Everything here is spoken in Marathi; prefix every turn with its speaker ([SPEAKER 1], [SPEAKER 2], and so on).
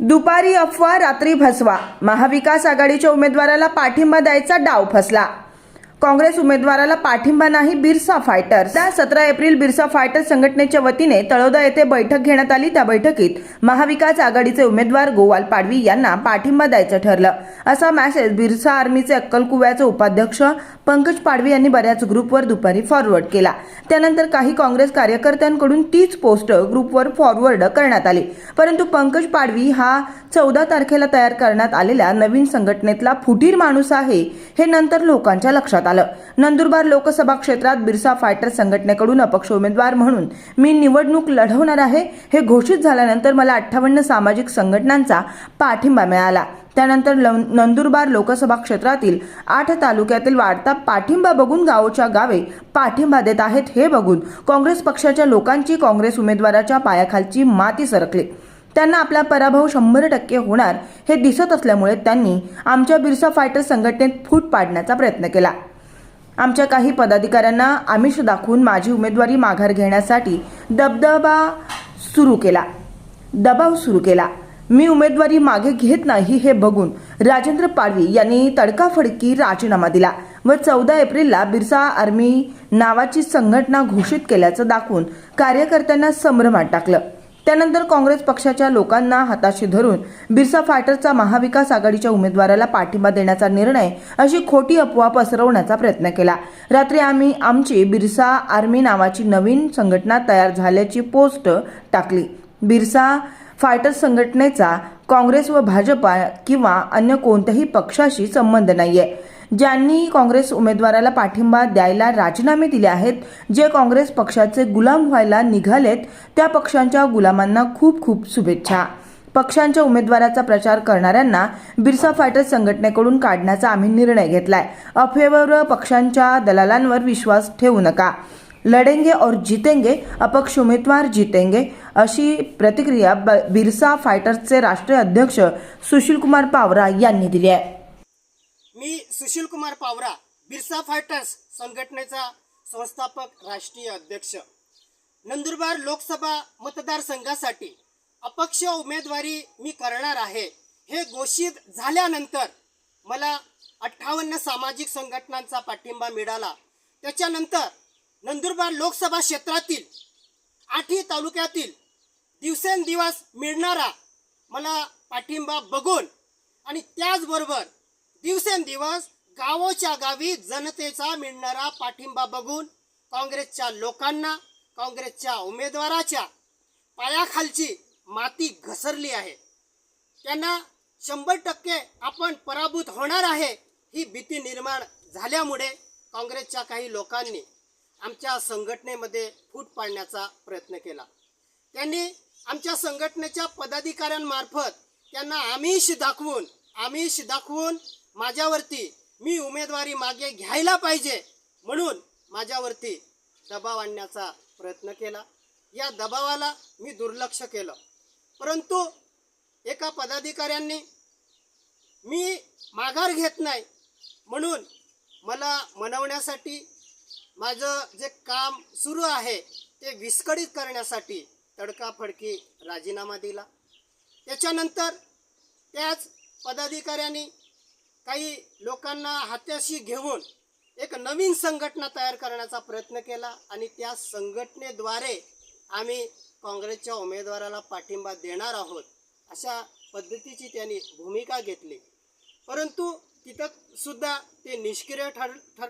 [SPEAKER 1] दुपारी अफवा रात्री फसवा महाविकास आघाडीच्या उमेदवाराला पाठिंबा द्यायचा डाव फसला. काँग्रेस उमेदवाराला पाठिंबा नाही बिरसा फायटर्स. त्या सतरा एप्रिल बिरसा फायटर्स संघटनेच्या वतीने तळोदा येथे बैठक घेण्यात आली. त्या बैठकीत महाविकास आघाडीचे उमेदवार गोवाल पाडवी यांना पाठिंबा द्यायचं ठरलं. असा मॅसेज बिरसा आर्मीचे अक्कलकुव्याचे उपाध्यक्ष पंकज पाडवी यांनी बऱ्याच ग्रुपवर दुपारी फॉरवर्ड केला. त्यानंतर काही काँग्रेस कार्यकर्त्यांकडून तीच पोस्ट ग्रुपवर फॉरवर्ड करण्यात आली. परंतु पंकज पाडवी हा चौदा तारखेला तयार करण्यात आलेल्या नवीन संघटनेतला फुटीर माणूस आहे हे नंतर लोकांच्या लक्षात आलं. नंदुरबार लोकसभा क्षेत्रात बिरसा फायटर संघटनेकडून अपक्ष उमेदवार म्हणून मी निवडणूक लढवणार आहे हे घोषित झाल्यानंतर मला अठ्ठावन्न सामाजिक संघटनांचा पाठिंबा मिळाला. त्यानंतर नंदुरबार लोकसभा क्षेत्रातील आठ तालुक्यातील वाढता पाठिंबा बघून गावोच्या गावे पाठिंबा देत आहेत हे बघून काँग्रेस पक्षाच्या लोकांची काँग्रेस उमेदवाराच्या पायाखालची माती सरकली. त्यांना आपला पराभव शंभर टक्के होणार हे दिसत असल्यामुळे त्यांनी आमच्या बिरसा फायटर संघटनेत फूट पाडण्याचा प्रयत्न केला. आमच्या काही पदाधिकाऱ्यांना आमिष दाखवून माझी उमेदवारी माघार घेण्यासाठी दबदबा सुरू केला. दबाव सुरू केला. मी उमेदवारी मागे घेत नाही हे बघून राजेंद्र पाडवी यांनी तडकाफडकी राजीनामा दिला व चौदा एप्रिलला बिरसा आर्मी नावाची संघटना घोषित केल्याचं दाखवून कार्यकर्त्यांना संभ्रमात टाकलं. त्यानंतर काँग्रेस पक्षाच्या लोकांना हाताशी धरून बिरसा फायटरचा महाविकास आघाडीच्या उमेदवाराला पाठिंबा देण्याचा निर्णय अशी खोटी अफवा पसरवण्याचा प्रयत्न केला. रात्री आम्ही आमची बिरसा आर्मी नावाची नवीन संघटना तयार झाल्याची पोस्ट टाकली. बिरसा फायटर संघटनेचा काँग्रेस व भाजपा किंवा अन्य कोणत्याही पक्षाशी संबंध नाहीये. ज्यांनी काँग्रेस उमेदवाराला पाठिंबा द्यायला राजीनामे दिले आहेत जे काँग्रेस पक्षाचे गुलाम व्हायला निघालेत त्या पक्षांच्या गुलामांना खूप खूप शुभेच्छा. पक्षांच्या उमेदवाराचा प्रचार करणाऱ्यांना बिरसा फायटर संघटनेकडून काढण्याचा आम्ही निर्णय घेतलाय. अफेवर पक्षांच्या दलालांवर विश्वास ठेवू नका. लढेंगे और जितेंगे अपक्ष उमेदवार जितेंगे अशी प्रतिक्रिया ब- बिरसा फायटर्सचे राष्ट्रीय अध्यक्ष सुशील कुमार पावरा यांनी दिली आहे.
[SPEAKER 2] मी सुशील कुमार पावरा बिरसा फायटर्स संघटनेचा संस्थापक राष्ट्रीय अध्यक्ष. नंदुरबार लोकसभा मतदारसंघासाठी अपक्ष उमेदवारी मी करणार आहे. हे घोषित झाल्यानंतर मला अठ्ठावन्न सामाजिक संघटनांचा पाठिंबा मिळाला. त्याच्यानंतर नंदुरबार लोकसभा क्षेत्रातील आठही तालुक्यातील दिवसेंदिवस मिळणारा मला पाठिंबा बघून आणि त्याचबरोबर दिवसेंदिवस गावोच्या गावी जनतेचा मिळणारा पाठिंबा बघून काँग्रेसच्या लोकांना काँग्रेसच्या उमेदवाराच्या पायाखालची माती घसरली आहे. त्यांना शंभर टक्के आपण पराभूत होणार आहे ही भीती निर्माण झाल्यामुळे काँग्रेसच्या काही लोकांनी आमच्या संघटनेमध्ये फूट पाडण्याचा प्रयत्न केला. त्यांनी आमच्या संघटनेच्या पदाधिकाऱ्यांमार्फत त्यांना आमिष दाखवून आमिष दाखवून माझ्यावरती मी उमेदवारी मागे घ्यायला पाहिजे म्हणून माझ्यावरती दबाव आणण्याचा प्रयत्न केला. या दबावाला मी दुर्लक्ष केलं. परंतु एका पदाधिकाऱ्यांनी मी माघार घेत नाही म्हणून मला मनवण्यासाठी माझं जे काम सुरू आहे ते विस्कळीत करण्यासाठी तडकाफडकी राजीनामा दिला. त्याच्यानंतर त्याच पदाधिकाऱ्यांनी काही लोकांना हात्याशी घेऊन एक नवीन संघटना तयार करण्याचा प्रयत्न केला आणि त्या संघटनेद्वारे आम्ही काँग्रेसच्या उमेदवाराला पाठिंबा देणार आहोत अशा पद्धतीची त्यांनी भूमिका घेतली. परंतु तिथं सुद्धा ते निष्क्रिय ठर ठर